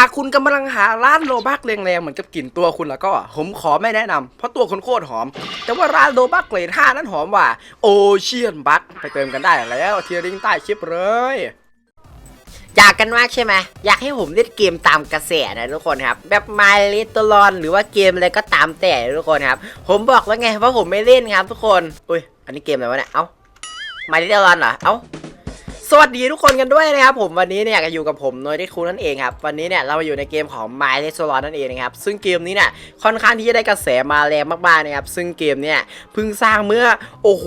ากคุณกำลังหาร้านโลบักแรงๆเหมือนกับกลิ่นตัวคุณแล้วก็ผมขอไม่แนะนำเพราะตัวคุณโคตรหอม แต่ว่าร้านโลบักเกรด5นั้นหอมว่าโอเชียนบัคไปเติมกันได้แล้วเทียริงใต้คลิปเลยอยากกันมากใช่ไหมอยากให้ผมเล่นเกมตามกระแสนะทุกคนครับแบบ My Little Lon หรือว่าเกมอะไรก็ตามแต่ทุกคนครับ ผมบอกแล้วไงว่าผมไม่เล่นครับทุกคน อุ้ยอันนี้เกมอะไรวะเนี่ย เอ้า My Little Lon เหรอ เอ้า สวัสดีทุกคนกันด้วยนะครับผมวันนี้เนี่ยอยู่กับผมโนยที่คูนั่นเองครับวันนี้เนี่ยเรามาอยู่ในเกมของ My l e s o l o n นั่นเองนะครับซึ่งเกมนี้เนี่ยค่อนข้างที่จะได้กระแสมาแรงมากๆนะครับซึ่งเกมเนี่ยเพิ่งสร้างเมื่อโอ้โห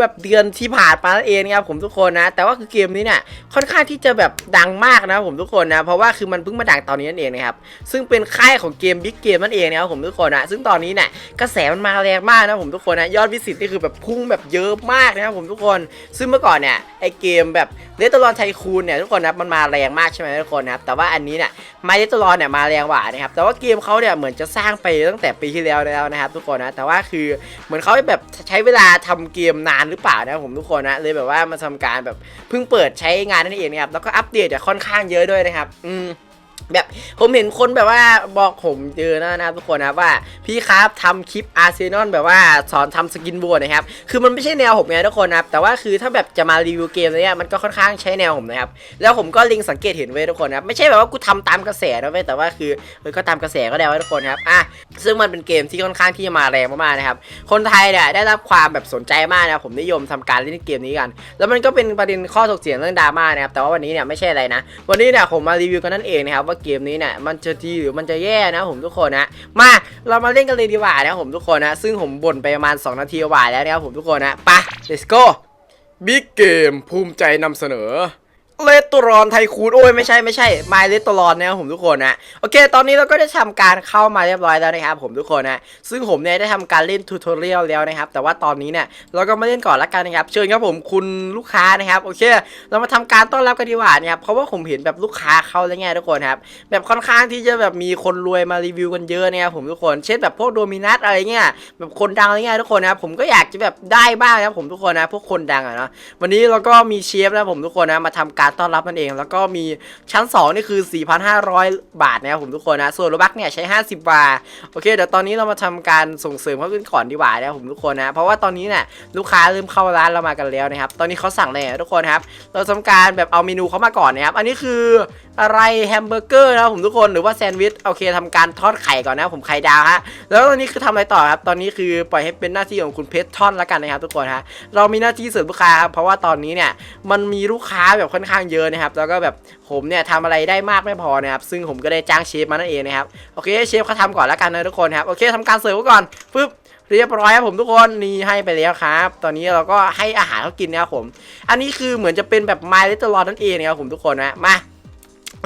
แบบเดือนที่ผ่านมานั่นเองนะครับผมทุกคนนะแต่ว่าคือเกมนี้เนี่ยค่อนข้างที่จะแบบดังมากนะผมทุกคนนะเพราะว่าคือมันเพิ่งมาดังตอนนี้นั่นเองนะครับซึ่งเป็นค่ายของเกมบิ๊กเกมนั่นเองนะครับผมทุกคนนะซึ่งตอนนี้เนี่ยกระแสมันมาแรงมากนะผมทุกคนนะยอดวิสิตนี่คือแบบพุ่งแบบเยอะมากนะครับผมทุกคน ซึ่งเมื่อก่อนเนี่ยไอเกมแบบเลตเตอรอนไทคูนเนี่ยทุกคนนะมันมาแรงมากใช่ไหมทุกคนนะครับแต่ว่าอันนี้เนี่ยมาเลตเตอรอนเนี่ยมาแรงกว่านะครับแต่ว่าเกมเขาเนี่ยเหมือนจะสร้างไปตั้งแต่ปีที่แล้วแล้วนะครับ ทุกคนนะแต่ว่าคือเหมือนเขาแบบใช้เวลาทำเกมนานหรือเปล่านะผมทุกคนนะเลยแบบว่ามาทำการแบบเพิ่งเปิดใช้งานนั่นเองนะครับแล้วก็อัปเดตเนี่ยค่อนข้างเยอะด้วยนะครับ อืม แบบผมเห็นคนแบบว่าบอกผมเจอนะนะทุกคนนะว่าพี่ครับทำคลิปอาร์เซนอลแบบว่าสอนทำสกินบัวนะครับคือมันไม่ใช่แนวผมไงทุกคนนะแต่ว่าคือถ้าแบบจะมารีวิวเกมเนี่ยมันก็ค่อนข้างใช้แนวผมนะครับแล้วผมก็ล็งสังเกตเห็นไว้ทุกคนนะไม่ใช่แบบว่ากูทำตามกระแสนะเว้ยแต่ว่าคือเออก็ตามกระแสก็ได้ไว้ทุกคนครับอะซึ่งมันเป็นเกมที่ค่อนข้างที่จะมาแรงมากๆนะครับคนไทยเนี่ยได้รับความแบบสนใจมากนะผมนิยมทำการเล่นเกมนี้กัน แล้วมันก็เป็นประเด็นข้อถกเถียงเรื่องดราม่านะครับแต่ว่าวันนี้เนี่ยไม่ใช่อะไรนะ วันนี้เนี่ยผมมารีวิวกันนั่นเองนะครับว่าเกมนี้เนี่ยมันจะดีหรือมันจะแย่นะผมทุกคนนะมาเรามาเล่นกันเลยดีกว่านะผมทุกคนนะซึ่งผมบ่นไปประมาณ 2 นาทีกว่าแล้วนะครับผมทุกคนนะไป let's go บิ๊กเกมภูมิใจนำเสนอ เลตตรอนไทคูนโอ้ยไม่ใช่ไม่ใช่ไมเลตตรอนนะครับผมทุกคนนะโอเค ตอนนี้เราก็ได้ทำการเข้ามาเรียบร้อยแล้วนะครับผมทุกคนนะซึ่งผมเนี่ยได้ทำการเล่นทูทอเรียลแล้วนะครับแต่ว่าตอนนี้เนี่ยเราก็มาเล่นก่อนละกันนะครับเชิญครับผมคุณลูกค้านะครับโอเค เรามาทำการต้อนรับกันดีกว่านะครับเพราะว่าผมเห็นแบบลูกค้าเข้าแล้วไงทุกคนครับแบบค่อนข้างที่จะแบบมีคนรวยมารีวิวกันเยอะนะครับผมทุกคนเช่นแบบพวกโดมินัสอะไรเงี้ยแบบคนดังอะไรเงี้ยทุกคนนะครับผมก็อยากจะแบบได้บ้างนะครับผมทุกคนนะพวกคนดังอะเนาะวันนี้เราก็มีเชฟนะผมทุกคนนะมาทำการต้อนรับนั่นเอง แล้วก็มีชั้น 2 นี่คือ 4,500 บาทนะครับผมทุกคนนะส่วนโรบักเนี่ยใช้ 50 บาทโอเคเดี๋ยวตอนนี้เรามาทำการส่งเสริมเขาขึ้นก่อนดีกว่านะครับผมทุกคนนะเพราะว่าตอนนี้เนี่ยลูกค้าเริ่มเข้าร้านเรามากันแล้วนะครับตอนนี้เขาสั่งอะไรทุกคนครับเราทำการแบบเอาเมนูเขามาก่อนนะครับอันนี้คืออะไรแฮมเบอร์เกอร์นะครับผมทุกคนหรือว่าแซนด์วิชโอเคทำการทอดไข่ก่อนนะผมไข่ดาวฮะแล้วตอนนี้คือทำอะไรต่อครับตอนนี้คือปล่อยให้เป็นหน้าที่ของคุณเพชรทอนแล้วกันนะครับทุกคนฮะเรามีหน้าที่เสิร์ฟลูกค้าครับเพราะว่าตอนนี้เนี่ยมันมีลูกค้าแบบค่อนข้างางเยอะนะครับ แล้วก็แบบผมเนี่ยทำอะไรได้มากไม่พอนะครับ ซึ่งผมก็ได้จ้างเชฟมานั่นเองนะครับ โอเค เชฟเขาทำก่อนแล้วกันนะทุกคนครับ โอเคทำการเสิร์ฟไว้ก่อนปึ๊บเรียบร้อยครับผมทุกคนนี่ให้ไปแล้วครับ ตอนนี้เราก็ให้อาหารเขากินนะครับผม อันนี้คือเหมือนจะเป็นแบบ My Little Lord นั่นเองนะครับผมทุกคนนะมา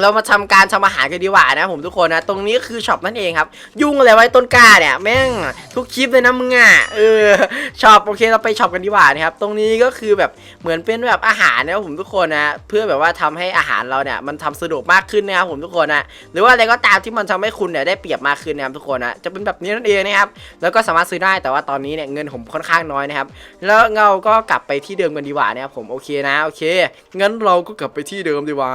เรามาทำการทำอาหารกันดีกว่านะผมทุกคนนะตรงนี้คือช็อปนั่นเองครับ ยุ่งอะไรไว้ต้นกล้าเนี่ยแม่งทุกคลิปเลยนะมึงอะเออช็อปโอเคเราไปช็อปกันดีกว่านะครับตรงนี้ก็คือแบบเหมือนเป็นแบบอาหารนะผมทุกคนนะเพื่อแบบว่าทำให้อาหารเราเนี่ยมันทำสะดวกมากขึ้นนะครับผมทุกคนนะหรือว่าอะไรก็ตามที่มันทำให้คุณเนี่ยได้เปรียบมากขึ้นนะครับทุกคนนะจะเป็นแบบนี้นั่นเองนะครับแล้วก็สามารถซื้อได้แต่ว่าตอนนี้เนี่ยเงินผมค่อนข้างน้อยนะครับแล้วเราก็กลับไปที่เดิมกันดีกว่านะครับผมโอเคนะโอเคงั้นเราก็กลับไปที่เดิมดีกว่า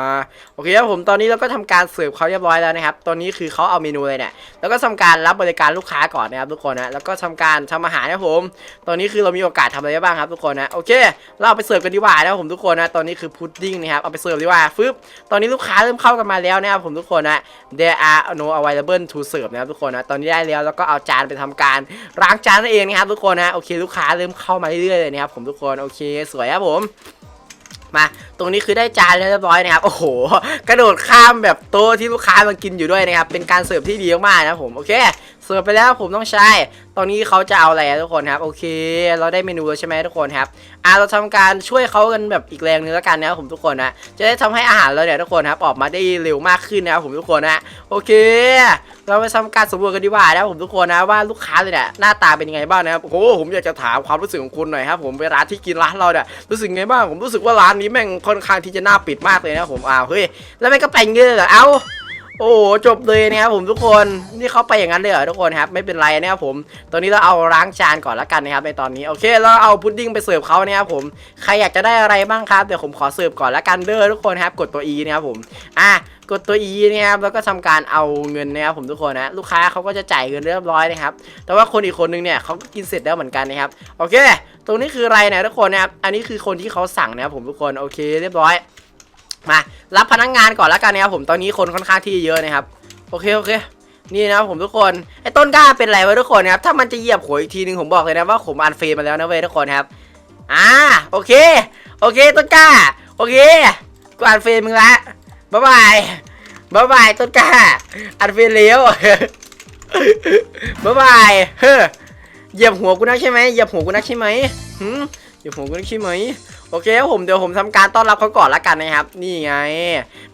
โอเคครับผมตอนอนนี้เราก็ทำการเสิร์ฟเขาเรียบร้อยแล้วนะครับ ตอนนี้คือเขาเอาเมนูเลยเนี่ย แล้วก็ทำการรับบริการลูกค้าก่อนนะครับทุกคนนะ แล้วก็ทำการทำอาหารนะผม ตอนนี้คือเรามีโอกาสทำอะไรบ้างครับทุกคนนะ โอเค เราเอาไปเสิร์ฟกันดีกว่านะผมทุกคนนะ ตอนนี้คือพุดดิ้งนะครับ เอาไปเสิร์ฟดีกว่า ฟึบ ตอนนี้ลูกค้าเริ่มเข้ากันมาแล้วนะครับผมทุกคนนะ there are no available to serve นะครับทุกคนนะ ตอนนี้ได้แล้ว แล้วก็เอาจานไปทำการล้างจานนั่นเองนะครับทุกคนนะ โอเค ลูกค้าเริ่มเข้ามาเรื่อยๆเลยนะครับผมทุกคน โอเค สวยครับผม มา ตรงนี้คือได้จานเรียบร้อยนะครับ โอ้โห กระโดดข้ามแบบโต๊ะที่ลูกค้ามากินอยู่ด้วยนะครับ เป็นการเสิร์ฟที่ดีมากๆนะผม โอเค สิร์ฟไปแล้วผมต้องใช้ ตอนนี้เขาจะเอาอะไรอะทุกคนครับ โอเค เราได้เมนูแล้วใช่ไหมทุกคนครับ อ่าเราทำการช่วยเขากันแบบอีกแรงนึงแล้วกันนะครับผมทุกคนนะ จะได้ทำให้อาหารเราเนี่ยทุกคนครับออกมาได้เร็วมากขึ้นนะครับผมทุกคนนะโอเค เราไปทำการสำรวจกันดีกว่านะครับผมทุกคนนะว่าลูกค้าเลยเนี่ยหน้าตาเป็นยังไงบ้างนะครับโอ้โหผมอยากจะถามความรู้สึกของคุณหน่อยครับผมเวลาที่กินร้านเราเนี่ยรู้สึกไงบ้างผมรู้สึกว่าร้านนี้แม่งค่อนข้างที่จะน่าปิดมากเลยนะผมอ้าวเฮ้ยแล้วแม่งก็แต่งเงี้ยเหรอเอ้า โอ้โหจบเลยนะครับผมทุกคนนี่เขาไปอย่างนั้นเลยเหรอทุกคนครับไม่เป็นไรนะครับผม ตอนนี้เราเอาล้างจานก่อนละกันนะครับในตอนนี้โอเคเราเอาพุดดิ้งไปเสิร์ฟเขานะครับผมใครอยากจะได้อะไรบ้างครับเดี๋ยวผมขอเสิร์ฟก่อนละกันเด้อทุกคนครับกดตัว E นะครับผมอะกดตัว E นะครับแล้วก็ทำการเอาเงินนะครับผมทุกคนนะลูกค้าเขาก็จะจ่ายเงินเรียบร้อยนะครับแต่ว่าคนอีกคนนึงเนี่ยเขาก็กินเสร็จแล้วเหมือนกันนะครับโอเค ตรงนี้คืออะไรนะทุกคนนะครับอันนี้คือคนที่เขาสั่งนะครับผมทุกคนโอเค เรียบร้อย มารับพนักงานก่อนแล้วกันนะครับผมตอนนี้คนค่อนข้างที่เยอะนะครับโอเคโอเค นี่นะครับผมทุกคนไอ้ต้นกล้าเป็นไรวะทุกคนนะครับถ้ามันจะเหยียบหัวอีกทีนึงผมบอกเลยนะว่าผมอันเฟรมมาแล้วนะเว้ยทุกคนครับอ่าโอเค โอเคต้นกล้า โอเคกูอันเฟรมมึงละบ๊ายบายบ๊ายบายต้นกล้า อันเฟรมเลี้ยวบ๊ายบายเฮ้เหยียบหัวกูนักใช่ไหมเหยียบหัวกูนักใช่ไหมหืมเหยียบหัวกูนักใช่ไหม โอเคครับผมเดี๋ยวผมทำการต้อนรับเขาก่อนละกันนะครับ นี่ไง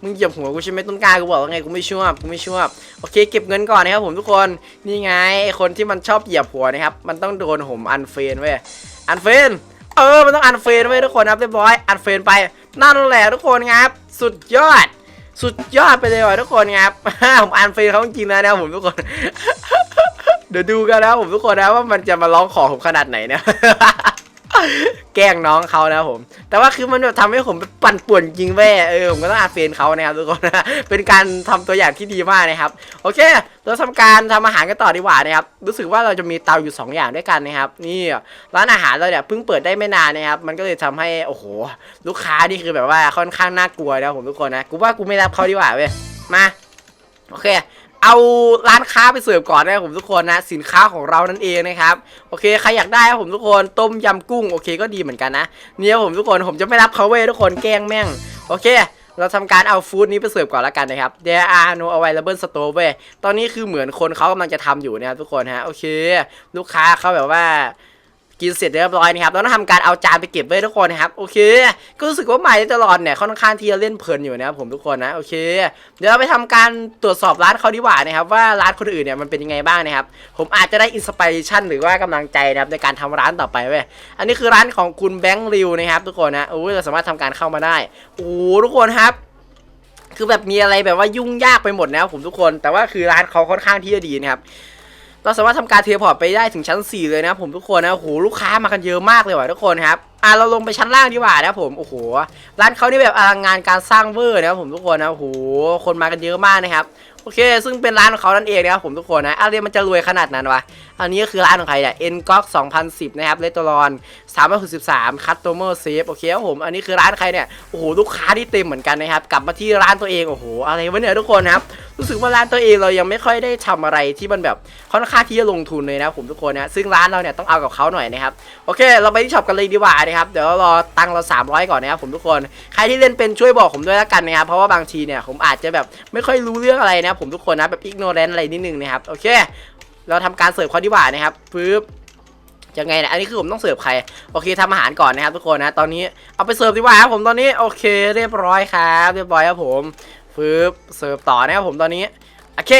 มึงเหยียบหัวกูใช่ไหมต้นกล้ากูบอกว่าไงกูไม่ชอบกูไม่ชอบโอเค เก็บเงินก่อนนะครับผมทุกคนนี่ไงคนที่มันชอบเหยียบหัวนะครับ มันต้องโดนผมอันเฟนเว้ยอันเฟนเออมันต้องอันเฟนเว้ยทุกคนครับเรียบร้อยอันเฟนไปนั่นแหละทุกคนครับ สุดยอด สุดยอดไปเลยว่ะทุกคนครับผมอันเฟนเขาจริงๆแล้วนะผมทุกคน เดี๋ยวดูกันนะผมทุกคนนะว่ามันจะมาร้องขอผมขนาดไหนเนี่ย แกล้งน้องเขานะผม แต่ว่าคือมันแบบทำให้ผมปั่นป่วนจริงเว้ยเออผมก็ต้องอาเฟนเขานะครับทุกคนนะเป็นการทำตัวอย่างที่ดีมากนะครับ โอเค เราทำการทำอาหารกันต่อดีกว่านะครับ รู้สึกว่าเราจะมีเตาอยู่ 2 อย่างด้วยกันนะครับ นี่ร้านอาหารเราเนี่ยเพิ่งเปิดได้ไม่นานนะครับ มันก็เลยทำให้โอ้โห ลูกค้านี่คือแบบว่าค่อนข้างน่ากลัวนะผมทุกคนนะ กูว่ากูไม่รับเขาดีกว่าเว้ย มา โอเค เอาร้านค้าไปเสิร์ฟก่อนนะครับผมทุกคนนะสินค้าของเรานั่นเองนะครับโอเคใครอยากได้ครับผมทุกคนต้มยำกุ้งโอเคก็ดีเหมือนกันนะเนี่ยผมทุกคนผมจะไม่รับเขาเว้ยทุกคนแกล้งแม่งโอเค เราทำการเอาฟู้ดนี้ไปเสิร์ฟก่อนแล้วกันนะครับ There are no available store เว้ยตอนนี้คือเหมือนคนเขากำลังจะทำอยู่นะครับทุกคนฮะโอเค ลูกค้าเขาแบบว่า กินเสร็จเรียบร้อยนะครับแล้วต้องทำการเอาจานไปเก็บไว้ทุกคนนะครับโอเค ก็รู้สึกว่าใหม่ตลอดเนี่ยค่อนข้างที่จะเล่นเพลินอยู่นะครับผมทุกคนนะโอเค เดี๋ยวเราไปทำการตรวจสอบร้านเขาดีกว่านะครับว่าร้านคนอื่นเนี่ยมันเป็นยังไงบ้างนะครับผมอาจจะได้อินสปิเรชันหรือว่ากำลังใจนะครับในการทำร้านต่อไปเว้ยอันนี้คือร้านของคุณแบงค์ริวนะครับทุกคนนะโอ้ยเราสามารถทำการเข้ามาได้โอ้ทุกคนครับคือแบบมีอะไรแบบว่ายุ่งยากไปหมดนะครับผมทุกคน แต่ว่าคือร้านเขาค่อนข้างที่จะดีนะครับ เราสามารถทำการเทเลพอร์ตไปได้ถึงชั้น 4 เลยนะผมทุกคนนะโอ้โหลูกค้ามากันเยอะมากเลยว่ะทุกคนครับอะเราลงไปชั้นล่างดีกว่านะผมโอ้โหร้านเขานี่แบบอลังงานการสร้างเวอร์นะครับผมทุกคนนะโอ้โหคนมากันเยอะมากนะครับ โอเค ซึ่งเป็นร้านของเขานั่นเองนะครับผมทุกคนนะอะไรมันจะรวยขนาดนั้นวะ อันนี้ก็คือร้านของใครเนี่ย n g o k 2010นสิบนะครับเลตรอน363 Customer Safe โอเคครับผม อันนี้คือร้านใครเนี่ย โอ้โห ลูกค้าที่เต็มเหมือนกันนะครับ กลับมาที่ร้านตัวเอง โอ้โห อะไรวะเนี่ยทุกคนครับ รู้สึกว่าร้านตัวเองเรายังไม่ค่อยได้ทำอะไรที่มันแบบค่อนข้างที่จะลงทุนเลยนะผมทุกคนนะ ซึ่งร้านเราเนี่ยต้องเอากับเขาหน่อยนะครับ โอเค เราไปที่ช็อปกันเลยดีกว่านะครับ เดี๋ยวรอตังเรา 300 ก่อนนะครับผมทุกคน ใครที่เล่นเป็นช่วยบอกผมด้วยละกันนะครับ เพราะว่าบางทีเนี่ยผมอาจจะแบบไม่ค่อยรู้เรื่องอะไรนะผมทุกคนนะแบบอิกโนแรนอะไรนิดนึงนะครับโอเค เราทำการเสิร์ฟเขาดีกว่านะครับปึ๊บยังไงนะอันนี้คือผมต้องเสิร์ฟใครโอเคทำอาหารก่อนนะครับทุกคนนะตอนนี้เอาไปเสิร์ฟดีกว่าครับผมตอนนี้โอเค เรียบร้อยครับเรียบร้อยครับผมปึ๊บเสิร์ฟต่อนะครับผมตอนนี้โอเค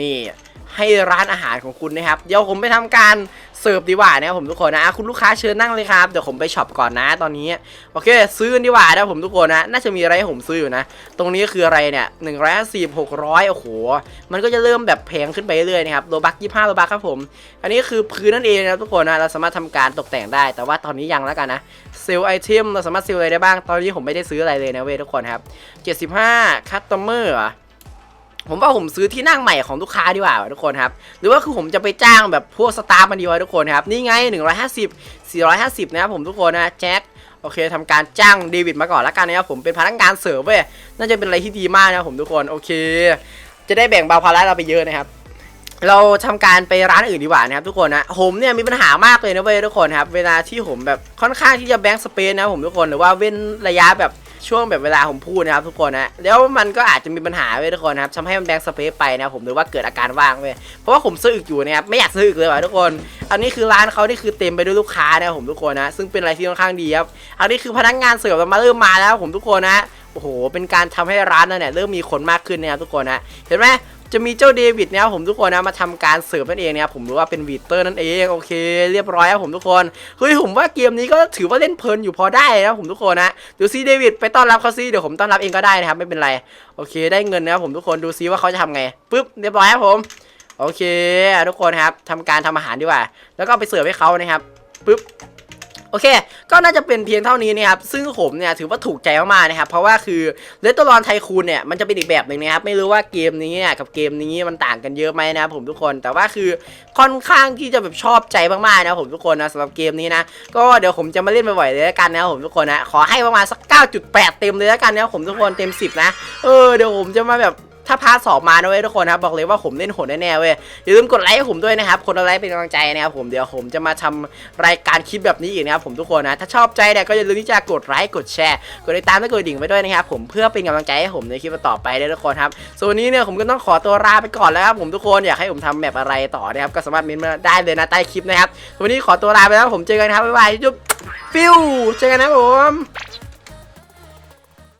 นี่ให้ร้านอาหารของคุณนะครับ เดี๋ยวผมไปทำการ เสิร์ฟดีกว่านะครับผมทุกคนนะ คุณลูกค้าเชิญนั่งเลยครับ เดี๋ยวผมไปช็อปก่อนนะตอนนี้ โอเค ซื้อดีกว่านะผมทุกคนนะ น่าจะมีอะไรให้ผมซื้ออยู่นะ ตรงนี้คืออะไรเนี่ยหนึ่งร้อยสี่หกร้อยโอ้โห มันก็จะเริ่มแบบแพงขึ้นไปเรื่อยๆนะครับ โลบักยี่ห้าโลบักครับผม อันนี้คือพื้นนั่นเองนะทุกคนนะ เราสามารถทำการตกแต่งได้ แต่ว่าตอนนี้ยังแล้วกันนะ เซลล์ไอเทมเราสามารถเซลล์อะไรได้บ้าง ตอนนี้ผมไม่ได้ซื้ออะไรเลยนะเว้ยทุกคนครับ75คัตเตอร์ ผมว่าผมซื้อที่นั่งใหม่ของลูกค้าดีกว่าทุกคนครับ หรือว่าคือผมจะไปจ้างแบบพวกสตาฟมันดีกว่าทุกคนครับ นี่ไง 150 450 นะครับผมทุกคนนะแจ็คโอเคทำการจ้างเดวิดมาก่อนละกันนะครับผมเป็นพนักงานเสิร์ฟเว้ยน่าจะเป็นอะไรที่ดีมากนะครับผมทุกคนโอเค จะได้แบ่งเบาภาระเราไปเยอะนะครับเราทำการไปร้านอื่นดีกว่านะครับทุกคนนะผมเนี่ยมีปัญหามากเลยนะเว้ยทุกคนครับ เวลาที่ผมแบบค่อนข้างที่จะแบงค์สเปซนะผมทุกคนหรือว่าเว้นระยะแบบ ช่วงแบบเวลาผมพูดนะครับทุกคนนะแล้วมันก็อาจจะมีปัญหาเว้ยทุกคนครับทำให้มันแบงค์สเปซไปนะผมหรือว่าเกิดอาการว่างเว้ยเพราะว่าผมซื้ออึกอยู่นะครับไม่อยากซื้ออึกเลยว่ะทุกคน อันนี้คือร้านเขานี่คือเต็มไปด้วยลูกค้านะผมทุกคนนะซึ่งเป็นอะไรที่ค่อนข้างดีครับอันนี้คือพนักงานเสิร์ฟมาเริ่มมาแล้วผมทุกคนนะโอ้โห เป็นการทำให้ร้านนั้นเนี่ยเริ่มมีคนมากขึ้นนะครับทุกคนนะเห็นไหม จะมีเจ้าเดวิดเนะครับผมทุกคนนะมาทำการเสิร์ฟนั่นเองนะครับผมรู้ว่าเป็นวีเตอร์นั่นเองโอเค เรียบร้อยครับผมทุกคนเฮ้ยผมว่าเกมนี้ก็ถือว่าเล่นเพลินอยู่พอได้นะผมทุกคนนะเดี๋ยวซีเดวิดไปต้อนรับเขาซิเดี๋ยวผมต้อนรับเองก็ได้นะครับไม่เป็นไรโอเค ได้เงินนะครับผมทุกคนดูซิว่าเขาจะทำไงปึ๊บเรียบร้อยครับผมโอเค ทุกคนครับทำการทำอาหารดีกว่า แล้วก็ไปเสิร์ฟให้เขานะครับปึ๊บ โอเค ก็น่าจะเป็นเพียงเท่านี้นะครับซึ่งผมเนี่ยถือว่าถูกใจมากๆนะครับเพราะว่าคือเลตตรอนไทคูนเนี่ยมันจะเป็นอีกแบบหนึ่งนะครับไม่รู้ว่าเกมนี้เนี่ยกับเกมนี้มันต่างกันเยอะไหมนะผมทุกคน แต่ว่าคือค่อนข้างที่จะแบบชอบใจมากๆนะผมทุกคนนะสำหรับเกมนี้นะก็เดี๋ยวผมจะมาเล่นบ่อยๆเลยแล้วกันนะครับผมทุกคนนะขอให้ประมาณสัก 9.8 เต็มเลยแล้วกันนะครับผมทุกคนเต็ม 10 นะเออเดี๋ยวผมจะมาแบบ ถ้าพาร์ทสองมานะเว้ยทุกคนนะครับบอกเลยว่าผมเล่นโหดแน่ๆเว้ยอย่าลืมกดไลค์ให้ผมด้วยนะครับคนละไลค์เป็นกำลังใจนะครับผมเดี๋ยวผมจะมาทำรายการคลิปแบบนี้อีกนะครับผมทุกคนนะถ้าชอบใจเนี่ยก็อย่าลืมที่จะกดไลค์กดแชร์กดติดตามและกดดิ่งไว้ด้วยนะครับผมเพื่อเป็นกำลังใจให้ผมในคลิปต่อไปด้วยทุกคนครับส่วนวันนี้เนี่ยผมก็ต้องขอตัวลาไปก่อนแล้วครับผมทุกคนอยากให้ผมทำแบบอะไรต่อนะครับก็สามารถเมนมาได้เลยนะใต้คลิปนะครับส่วนวันนี้ขอตัวลาไปแล้วผมเจอกันครับบ๊ายบายจุ๊บฟิวเจอกันนะผม